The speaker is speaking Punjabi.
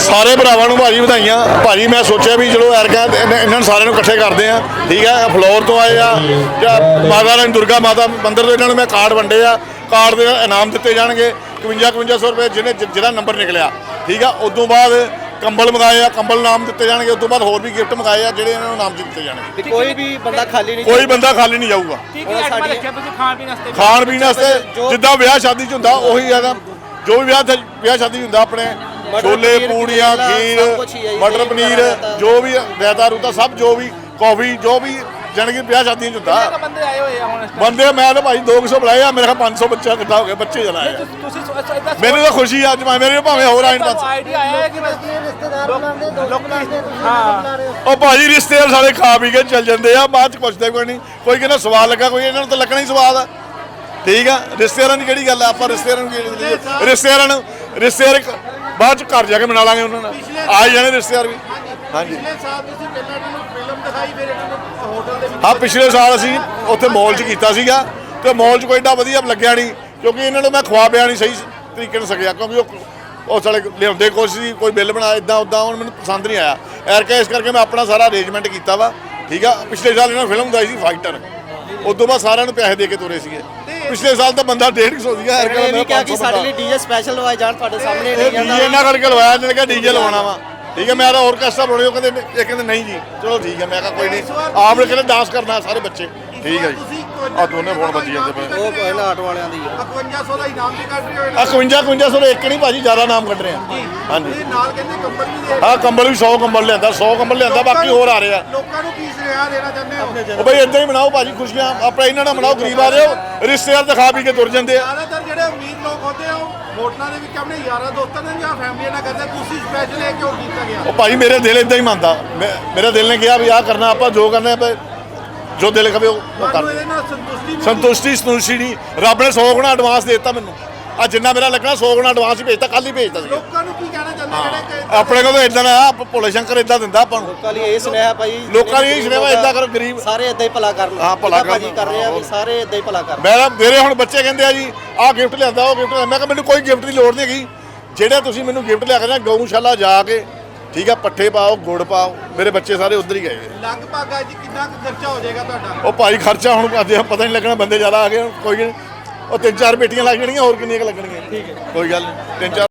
ਸਾਰੇ ਭਰਾਵਾਂ ਨੂੰ ਭਾਜੀ ਵਧਾਈਆਂ। ਭਾਜੀ ਮੈਂ ਸੋਚਿਆ ਵੀ ਚਲੋ ਐਰਕਾ ਇਹਨਾਂ ਨੂੰ ਸਾਰਿਆਂ ਨੂੰ ਇਕੱਠੇ ਕਰਦੇ ਆ। ਠੀਕ ਆ ਫਲੋਰ ਤੋਂ ਆਏ ਆ ਜਾਂ ਮਾਤਾ ਰਾਣੀ ਦੁਰਗਾ ਮਾਤਾ ਮੰਦਿਰ ਤੋਂ ਇਹਨਾਂ ਨੂੰ ਮੈਂ ਕਾਰਡ ਵੰਡੇ ਆ। ਕਾਰਡ ਦੇ ਇਨਾਮ ਦਿੱਤੇ ਜਾਣਗੇ। 51 5100 ਰੁਪਏ ਜਿਹਨੇ ਜਿਹੜਾ ਨੰਬਰ ਨਿਕਲਿਆ। ਠੀਕ ਆ ਉਦੋਂ ਬਾਅਦ ਕੰਬਲ ਮੰਗਾਏ ਆ ਕੰਬਲ ਨਾਮ ਦਿੱਤੇ ਜਾਣਗੇ। ਉਦੋਂ ਬਾਅਦ ਹੋਰ ਵੀ ਗਿਫਟ ਮੰਗਾਏ ਆ ਜਿਹੜੇ ਇਹਨਾਂ ਨੂੰ ਨਾਮ ਦਿੱਤੇ ਜਾਣਗੇ। ਤੇ ਕੋਈ ਵੀ ਬੰਦਾ ਖਾਲੀ ਨਹੀਂ ਕੋਈ ਬੰਦਾ ਖਾਲੀ ਨਹੀਂ ਜਾਊਗਾ। ਖਾਣ ਪੀਣ ਵਾਸਤੇ? ਖਾਣ ਪੀਣ ਵਾਸਤੇ ਜੋ- ਜਿੱਦਾਂ ਵਿਆਹ ਸ਼ਾਦੀ ਚ ਹੁੰਦਾ ਉਹੀ ਹੈਗਾ ਜੋ ਵੀ ਵਿਆਹ ਤੇ ਵਿਆਹ ਸ਼ਾਦੀ ਹੁੰਦਾ ਆਪਣੇ ਛੋਲੇ ਪੂੜੀਆਂ ਖੀਰ ਮਟਰ ਪਨੀਰ ਜੋ ਵੀ ਰਾਇਤਾ ਰੂਤਾ ਸਭ ਜੋ ਵੀ ਕਾਫੀ ਜੋ ਵੀ ਜਾਣੀ ਕਿ ਵਿਆਹ ਸ਼ਾਦੀਆਂ 'ਚ ਹੁੰਦਾ। ਬੰਦੇ ਆਏ ਹੋਏ ਆ ਹੁਣ? ਬੰਦੇ ਮੈਂ ਤਾਂ ਭਾਈ 200 ਬੁਲਾਏ ਆ ਮੇਰੇ ਖਿਆਲ 500 ਬੱਚਾ ਇਕੱਠਾ ਹੋ ਗਿਆ ਬੱਚੇ ਜਲਾ ਆ ਤੁਸੀਂ ਤੁਸੀਂ ਸੋ- ਸੋ- ਏਦਾਂ ਮੈਨੂੰ ਤਾਂ ਖੁਸ਼ੀ ਆ ਅੱਜ ਮੈਂ ਮੇਰੇ ਭਾਵੇਂ ਹੋਰ ਬਸ ਆਈਡੀਆ ਆਇਆ ਕਿ ਰਿਸ਼ਤੇਦਾਰ ਲੋਕੀ- ਹਾਂ। ਉਹ ਭਾਜੀ ਰਿਸ਼ਤੇਦਾਰ ਸਾਰੇ ਖਾ ਪੀ ਕੇ ਚੱਲ ਜਾਂਦੇ ਆ ਬਾਅਦ ਚ ਪੁੱਛਦੇ ਕੋਈ ਨਹੀਂ ਕੋਈ ਕਹਿੰਦਾ ਸਵਾਦ ਲੱਗਾ ਕੋਈ ਇਹਨਾਂ ਨੂੰ ਤਾਂ ਲੱਗਣਾ ਹੀ ਸਵਾਦ ਆ। ਠੀਕ ਆ ਰਿਸ਼ਤੇਦਾਰਾਂ ਦੀ ਕਿਹੜੀ ਗੱਲ ਆ ਆਪਾਂ ਰਿਸ਼ਤੇਦਾਰਾਂ ਨੂੰ ਰਿਸ਼ਤੇਦਾਰਾਂ ਨੂੰ ਰਿਸ਼ਤੇਦਾਰ ਬਾਅਦ ਚ ਘਰ ਜਾ ਕੇ ਮਨਾ ਲਾਂਗੇ ਉਹਨਾਂ ਨਾਲ। ਆ ਜਾਣੇ ਰਿਸ਼ਤੇਦਾਰ ਵੀ। ਹਾਂਜੀ ਪਿਛਲੇ ਸਾਲ ਤੁਸੀਂ ਪਹਿਲਾਂ ਇਹਨਾਂ ਨੂੰ ਫਿਲਮ ਦਿਖਾਈ ਫਿਰ ਇਹਨਾਂ ਨੂੰ ਹੋਟਲ ਦੇ ਵਿੱਚ ਹਾਂ ਪਿਛਲੇ ਸਾਲ ਅਸੀਂ ਉੱਥੇ ਮਾਲ 'ਚ ਕੀਤਾ ਸੀਗਾ ਤੇ ਮਾਲ 'ਚ ਕੋਈ ਏਡਾ ਵਧੀਆ ਲੱਗਿਆ ਨਹੀਂ ਕਿਉਂਕਿ ਇਹਨਾਂ ਨੂੰ ਮੈਂ ਖਵਾ ਪਿਆ ਨਹੀਂ ਸਹੀ ਤਰੀਕੇ ਨਾਲ ਸਕਿਆ ਕਿਉਂਕਿ ਉਹ ਉਹ ਸਾਲੇ ਲਿਆਉਂਦੇ ਕੁਛ ਸੀ ਕੋਈ ਬਿੱਲ ਬਣਾ ਇਦਾਂ ਉਦਾਂ ਹੁਣ ਮੈਨੂੰ ਪਸੰਦ ਨਹੀਂ ਆਇਆ। ਐਰਕਾ ਇਸ ਕਰਕੇ ਮੈਂ ਆਪਣਾ ਸਾਰਾ ਅਰੇਂਜਮੈਂਟ ਕੀਤਾ ਵਾ ਠੀਕ ਆ? ਪਿਛਲੇ ਸਾਲ ਇਹਨਾਂ ਫਿਲਮ ਦਿਖਾਈ ਸੀ ਫਾਈਟਰ ਉਦੋਂ ਬਾਅਦ ਸਾਰਿਆਂ ਨੂੰ ਪੈਸੇ ਦੇ ਕੇ ਤੁਰੇ ਸੀਗੇ। ਪਿਛਲੇ ਸਾਲ ਤਾਂ ਬੰਦਾ 150 ਸੀਗਾ ਐਰਕਾ ਇਹ ਕਿਹਾ ਕਿ 500 ਸਾਡੇ। ਲਈ ਡੀਜੇ ਸਪੈਸ਼ਲ ਲਵਾਏ ਜਾਣ ਤੁਹਾਡੇ ਸਾਹਮਣੇ ਨਹੀਂ ਡੀਜੇ ਜਾਂਦਾ ਇਹਨਾਂ ਕਰਕੇ ਲਵਾਇਆ ਜਿਹਨੇ ਕਿਹਾ ਡੀਜੇ ਲਵਾਉਣਾ ਵਾ। ਠੀਕ ਹੈ ਮੈਂ ਤਾਂ ਆਰਕੈਸਟਰਾ ਬਣਾਉਣੀ ਉਹ ਕਹਿੰਦੇ ਇਹ ਕਹਿੰਦੇ ਨਹੀਂ ਜੀ। ਚਲੋ ਠੀਕ ਹੈ ਮੈਂ ਕਿਹਾ ਕੋਈ ਨਹੀਂ। ਆਪ ਨੇ ਕਹਿੰਦੇ ਡਾਂਸ ਕਰਨਾ ਸਾਰੇ ਬੱਚੇ। ਠੀਕ ਹੈ ਜੀ। ਆ ਦੋਨੇ ਫੋਨ ਵੱਜੀ ਜਾਂਦੇ ਪਏ। ਉਹ ਕੋਈ ਨਾ ਆਟੋ ਵਾਲਿਆਂ ਦੀ ਆ। 5100 ਦਾ ਇਨਾਮ ਵੀ ਕੱਢ ਰਹੇ ਹੋ ਆ 51 5100 ਇੱਕ ਨਹੀਂ ਭਾਜੀ ਜ਼ਿਆਦਾ ਨਾਮ ਕੱਢ ਰਹੇ ਆ। ਹਾਂਜੀ। ਇਹ ਨਾਲ ਕਹਿੰਦੇ ਕੰਬਲ ਵੀ ਦੇ ਆ। ਕੰਬਲ ਵੀ 100 ਕੰਬਲ ਲਿਆਂਦਾ 100 ਕੰਬਲ ਲਿਆਂਦਾ ਬਾਕੀ ਹੋਰ ਆ ਰਹੇ ਆ। ਲੋਕਾਂ ਨੂੰ ਕੀ ਸੁਨੇਹਾ ਦੇਣਾ ਚਾਹੁੰਦੇ ਹੋ? ਉਹ ਬਈ ਇਦਾਂ ਹੀ ਮਨਾਓ ਭਾਜੀ ਖੁਸ਼ੀਆਂ ਆਪਣਾ ਇਹਨਾਂ ਨਾਲ ਮਨਾਓ ਗਰੀਬ ਆ ਰਹੇ ਹੋ ਰਿਸ਼ਤੇਦਾਰ ਦਿਖਾ ਪੀ ਕੇ ਤੁਰ ਜਾਂਦੇ ਆ। ਜ਼ਿਆਦਾਤਰ ਜਿਹੜੇ ਅਮੀਰ ਲੋਕ ਹੁੰਦੇ ਆ ਉਹ ਹੋਟਲਾਂ ਦੇ ਵਿੱਚ ਆਪਣੇ ਯਾਰਾਂ ਦੋਸਤਾਂ ਨਾਲ ਜਾਂ ਫੈਮਲੀਆਂ ਨਾਲ ਕਰਦੇ ਤੁਸੀਂ ਸਪੈਸ਼ਲ ਇਹ ਕਿਉਂ ਕੀਤਾ ਗਿਆ? ਉਹ ਭਾਜੀ ਮੇਰੇ ਦਿਲ ਇਦਾਂ ਹੀ ਮੰਨਦਾ। ਮੈਂ- ਮੇਰਾ ਦਿਲ ਨੇ ਕਿਹਾ ਵੀ ਆਹ ਕਰਨਾ ਆਪਾਂ ਜੋ ਕਰਨਾ ਆਪਾਂ ਜੋ ਦਿਲ ਕਵੇ ਉਹ ਕਰ ਸੰਤੁਸ਼ਟੀ? ਸੰਤੁਸ਼ਟੀ ਨਹੀਂ। ਰੱਬ ਨੇ 100 ਗੁਣਾ ਐਡਵਾਂਸ ਦੇ ਦਿੱਤਾ ਮੈਨੂੰ। ਆ ਜਿੰਨਾ ਮੇਰਾ ਲੱਗਣਾ 100 ਗੁਣਾ ਐਡਵਾਂਸ ਹੀ ਭੇਜਤਾ ਕੱਲ ਹੀ ਭੇਜਤਾ ਸੀ ਲੋਕਾਂ ਨੂੰ ਕੀ ਕਹਿਣਾ ਚਾਹੁੰਦੇ ਜਿਹੜੇ ਆਪਣੇ ਕੋਲ ਇਦਾਂ ਆ, ਭੋਲੇ ਸ਼ੰਕਰ ਇਦਾਂ ਦਿੰਦਾ ਆਪਾਂ ਨੂੰ। ਲੋਕਾਂ ਲਈ ਇਹ ਸੁਨੇਹਾ ਭਾਈ ਲੋਕਾਂ ਲਈ ਇਹ ਸੁਨੇਹਾ ਏਦਾਂ ਕਰੋ ਗਰੀਬ ਸਾਰੇ ਇਦਾਂ ਹੀ ਭਲਾ ਕਰਨ। ਹਾਂ, ਭਲਾ ਕਰਨ। ਕਰ ਰਹੇ ਆ ਵੀ ਸਾਰੇ ਇਦਾਂ ਹੀ ਭਲਾ ਕਰਨ। ਮੈਂ ਤਾਂ- ਮੇਰੇ ਹੁਣ ਬੱਚੇ ਕਹਿੰਦੇ ਆ ਜੀ ਆਹ ਗਿਫਟ ਲਿਆਂਦਾ ਉਹ ਗਿਫਟ ਮੈਂ ਕਿਹਾ ਮੈਨੂੰ ਕੋਈ ਗਿਫਟ ਦੀ ਲੋੜ ਨਹੀਂ ਹੈਗੀ। ਜਿਹੜਾ ਤੁਸੀਂ ਮੈਨੂੰ ਗਿਫਟ ਲਿਆ ਕੇ ਨਾ ਗਊਸ਼ਾਲਾ ਜਾ ਕੇ ਠੀਕ ਆ ਪੱਠੇ ਪਾਓ ਗੁੜ ਪਾਓ ਮੇਰੇ ਬੱਚੇ ਸਾਰੇ ਉਧਰ ਹੀ ਗਏ। ਲਗਭਗ ਅੱਜ ਕਿੰਨਾ ਕੁ ਖਰਚਾ ਹੋ ਜਾਏਗਾ ਤੁਹਾਡਾ? ਉਹ ਭਾਈ ਖਰਚਾ ਹੁਣ ਕਰਦੇ ਆ ਪਤਾ ਨਹੀਂ ਲੱਗਣਾ ਬੰਦੇ ਜ਼ਿਆਦਾ ਆ ਗਏ ਕੋਈ ਨਹੀਂ। ਉਹ ਤਿੰਨ ਚਾਰ ਬੇਟੀਆਂ ਲੱਗ ਜਾਣਗੀਆਂ ਹੋਰ ਕਿੰਨੀਆਂ ਕੁ ਲੱਗਣਗੀਆਂ। ਠੀਕ ਹੈ। ਕੋਈ ਗੱਲ ਨਹੀਂ ਤਿੰਨ ਚਾਰ